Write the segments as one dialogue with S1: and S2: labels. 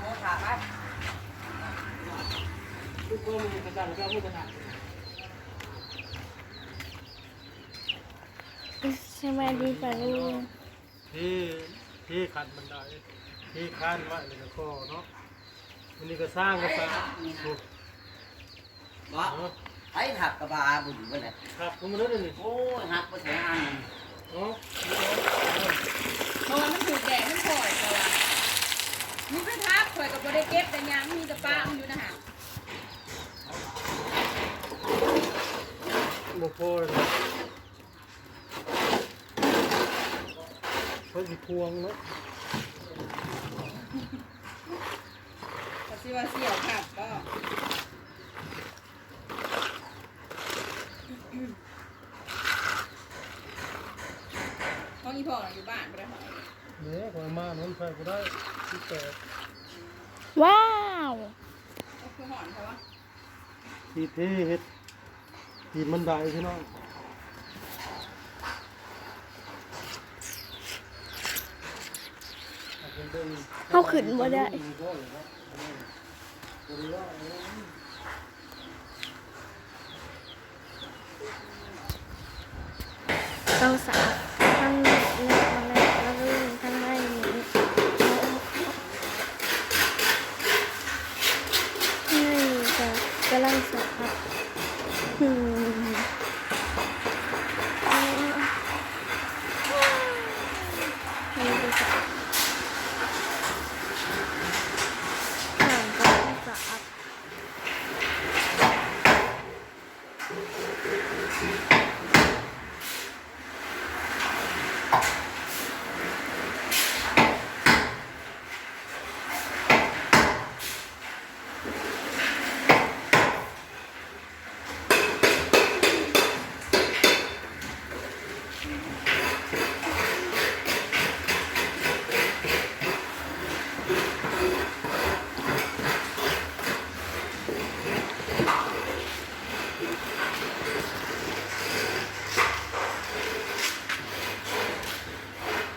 S1: โมถาไม
S2: ทุกคนมีกระดังก็มีกระดัง
S3: สวัสดีป่าลุง
S2: ที่ที่ขันบันไดที่ข้นไว้เลยก็เนาะวันนี้ก็สร้างก็สร้างถูก
S1: บ่
S2: เนาะ
S1: ไอ้หักกระบาบุญไปเลย
S2: ครับผมมาแล้วนี่
S1: โอ้ยหักไปใส่อัน
S2: เนาะ
S4: เพราะว่ามันถูกแดดมันปล่อยแต่ ว่ามีไปทับข่อยกับบได้เก็บแต่ยังมีแต่ป้ามันอยู่นะฮะ
S2: โมโพเลยเขาสิพวงเนาะ
S4: ก็สิว่าเสี่ยวขับก็ องอีพ่อน่ะอยู่บ้านบ่ไปหอย
S2: เนี่ยคนมาน้ำใส่ก็ได้ที่แปด
S3: ว้าว
S4: ก็คือหอนใช่ปะ
S2: ที่เทเฮ็ดที่มันได้พี่น้อง
S3: เขาขึ้นบ่ได้เราสาทั้งเล็กมาแล้วแล้วก็ทั้งในนี้นี่จะกำลังสาอืมนี่ก็สาห่างกันสา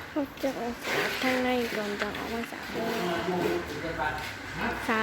S3: เขาจะออกจากข้างในก่อนจะออกมาจากข้างนอก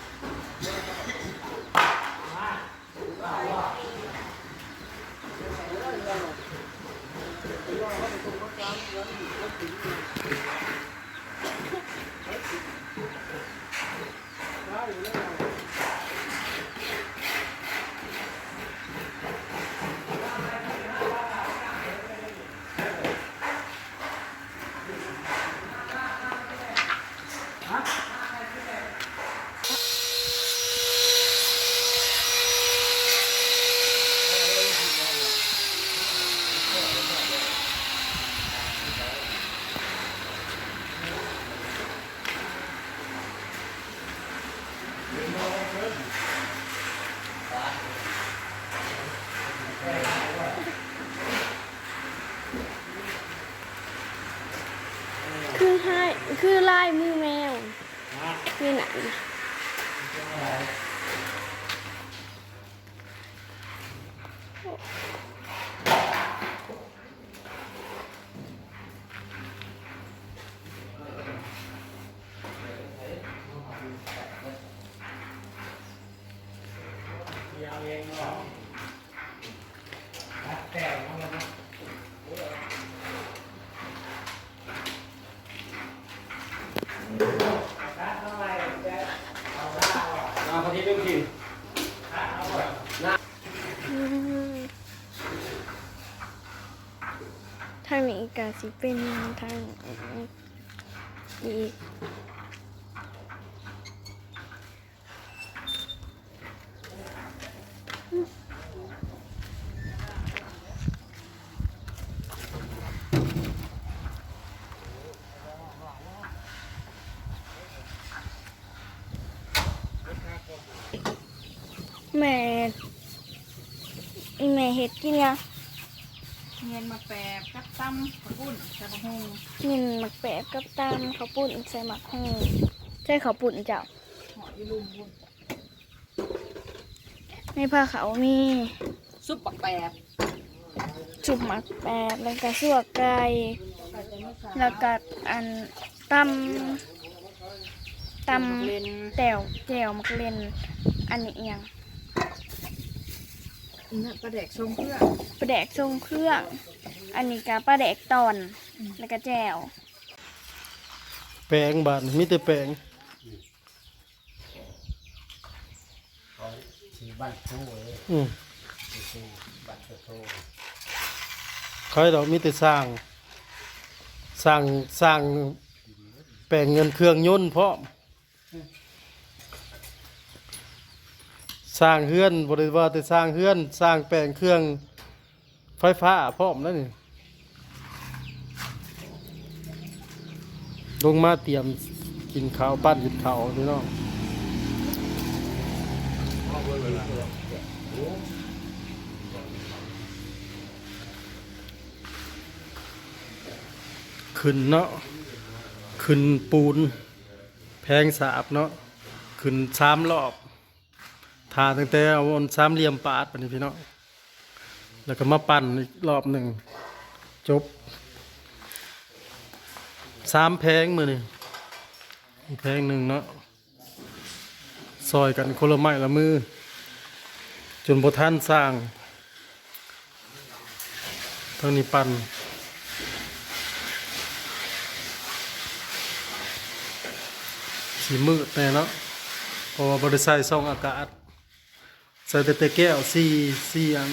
S3: นะคะ
S1: รถเท่าไรก็ดีเนี่ยน้องไผ่ปลุกไปหา
S3: คือให้ คือลายมือแมวนี่ไหน อืมทางนี้ก็สิเป็นทางอีก แม่ แม่เห็ดกินยัง
S4: เงินมาแปบกับตำขาวปุ้นใส่บะฮง
S3: มินหมักแปบกับตามข้าวปุ่นใส่หมักฮูใช่ข้าวปุ่นเจ้า
S4: หออยู่ลุมบุญ
S3: ในผ้าเขาวมี
S4: ซุปปักแปบ
S3: จุ่มหมักแปบแล้วก็สั่วไก่แล้วก็อันตำตำ
S4: เล่น
S3: แต้วแจ่วมักเล่นอันนี้อิหยัง
S4: นี่ปลาแดกชงเพื่อ
S3: ปลาแดกทรงเครื่อง อันนี้ก็ปลาแดกตอน แล้วก็แจ่ว
S2: แปลงบาดมีแต่แปลง
S1: เขาชื่อบ้านชูเลย
S2: อืม
S1: ชื่อบ้านโต
S2: เขาให้เรามีแต่สร้าง สร้าง สร้าง แปลงเงินเครื่องยนต์พร้อม สร้างเฮือนบริวารแต่สร้างเฮือน สร้างแปลงเครื่องไฟฟ้าพร้อมแล้วนี่ลงมาเตรียมกินข้าวปั้นกินข้าวพี่น้องขึ้นเนาะขึ้นปูน แพงสาบเนาะขึ้นสามรอบ ทาตั้งแต่เอาอันสามเหลี่ยมปาดไปนี่พี่น้องแล้วก็มาปั่นอีกรอบหนึ่งจบสามแพงมือนี่แพงหนึ่งเนาะซอยกันคนละไม้ละมือ จนพอท่านสร้างท่านี้ปั่นสีมืดแน่เนาะเพราะว่าบริษัทส่องอากาศ ใส่แต่แต่แก้วสี่สี่อัน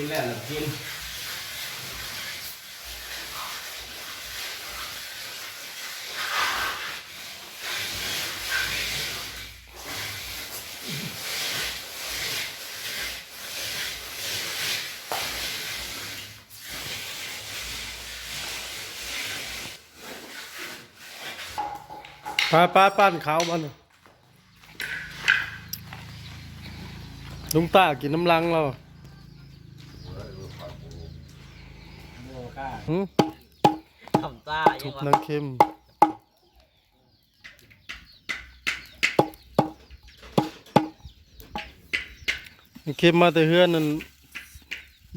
S1: กินแล้วหรือกิน
S2: ปลาปลาปั้นขาวมันลุงตากินน้ำลังเรา
S1: โม ก้า
S2: หึ
S1: ทำตา
S2: ทุ
S1: ยัง
S2: บ
S1: วะ
S2: น้ำเค็มน้ำเค็มมาแต่เฮือนนั่น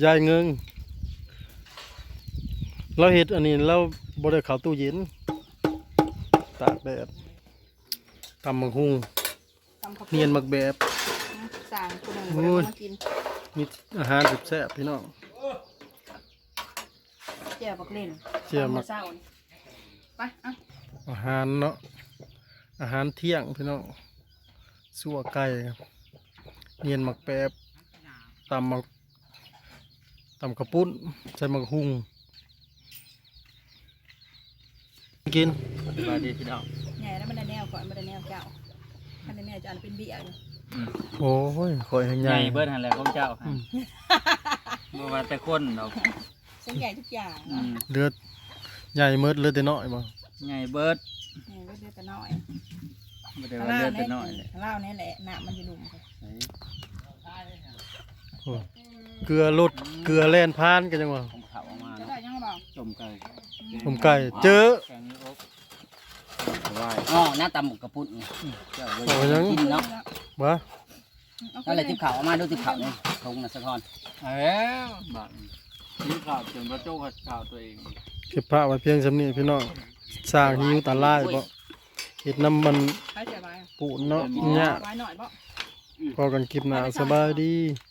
S2: ยายเงิงเราเห็ดอันนี้เราบริเขาตู้เย็นตากแดดตำมักหุง
S4: ตำข้าว
S2: เนียนมักแบบ
S4: สั่งคนหนึ่ง
S2: โอ้ย
S4: มากิน
S2: มีอาหารแซ่บๆพี่น้อง
S4: เจียวบักเล่น
S2: เจียวบัก
S4: ตำเศร้านี่ไปอะ
S2: อาหารเนาะอาหารเที่ยงพี่น้องสัวไก่ครับเนียนหมักแป๊บตำหมักตำกระปุ้นใส่หมักหุงกิน
S1: สวัสดีพี่น้อง
S4: ใหญ่แล้วมันได้แนวก่อนมันได้แนวเจ้ามันได้แนวจะอันเป็นเบี้ยอยู่
S2: โอ้ยข่อยให้ให
S1: ให
S2: ญ่
S1: ญ่เบิร์ดหันแหล้วของเจ้าค่ะ
S2: อืม
S1: บ่ว่าแต่คนดอก
S4: ฉันใหญ่ทุกอย่าง
S1: อืม
S2: เลือดใหญ่เมิดเลือดแต่น้อยบ่
S1: ใหญ่เบิร์ด
S4: ใหญ่ก็เลือดแต่น้อย
S1: บ่ได้
S4: ข้าง
S1: ว่า
S4: ล่าง
S1: เลือด
S4: นี่
S1: แต่น้อยเลย
S4: ข้างล่างนี่แหละหน้ามันจะดุมค่ะ
S2: โอ้ยเกลือลดเกลือแล่นพานกันจังวะ
S1: ของเขาออกมา
S4: จะ
S1: เนาะ
S4: ได้ยังไงบ้าง
S1: ต้มไก่
S2: ผมไก่เจอ
S1: แกงนี้อบอ๋อหน้าตำหมกกระปุ้นนี่เจ้าบ่ได้กินเนาะ
S2: วะ
S1: นั่นแหละที่เขาเอามาดูที่เขานี่ทงนะสะพอนเอ้วบาดนี่ ข่าวจนพระโจ้ข่าวตัวเอง
S2: เก็บผ้าไว้เพียงสำนี้พี่น้องสร้างหิวตาลายบ่เฮ็ดน้ำมัน
S4: ใครเสียบาย
S2: ปูนเนาะเนี่ย
S4: ไว้หน่อยบ่
S2: พอกันคลิปหน้าสบายดี
S4: ส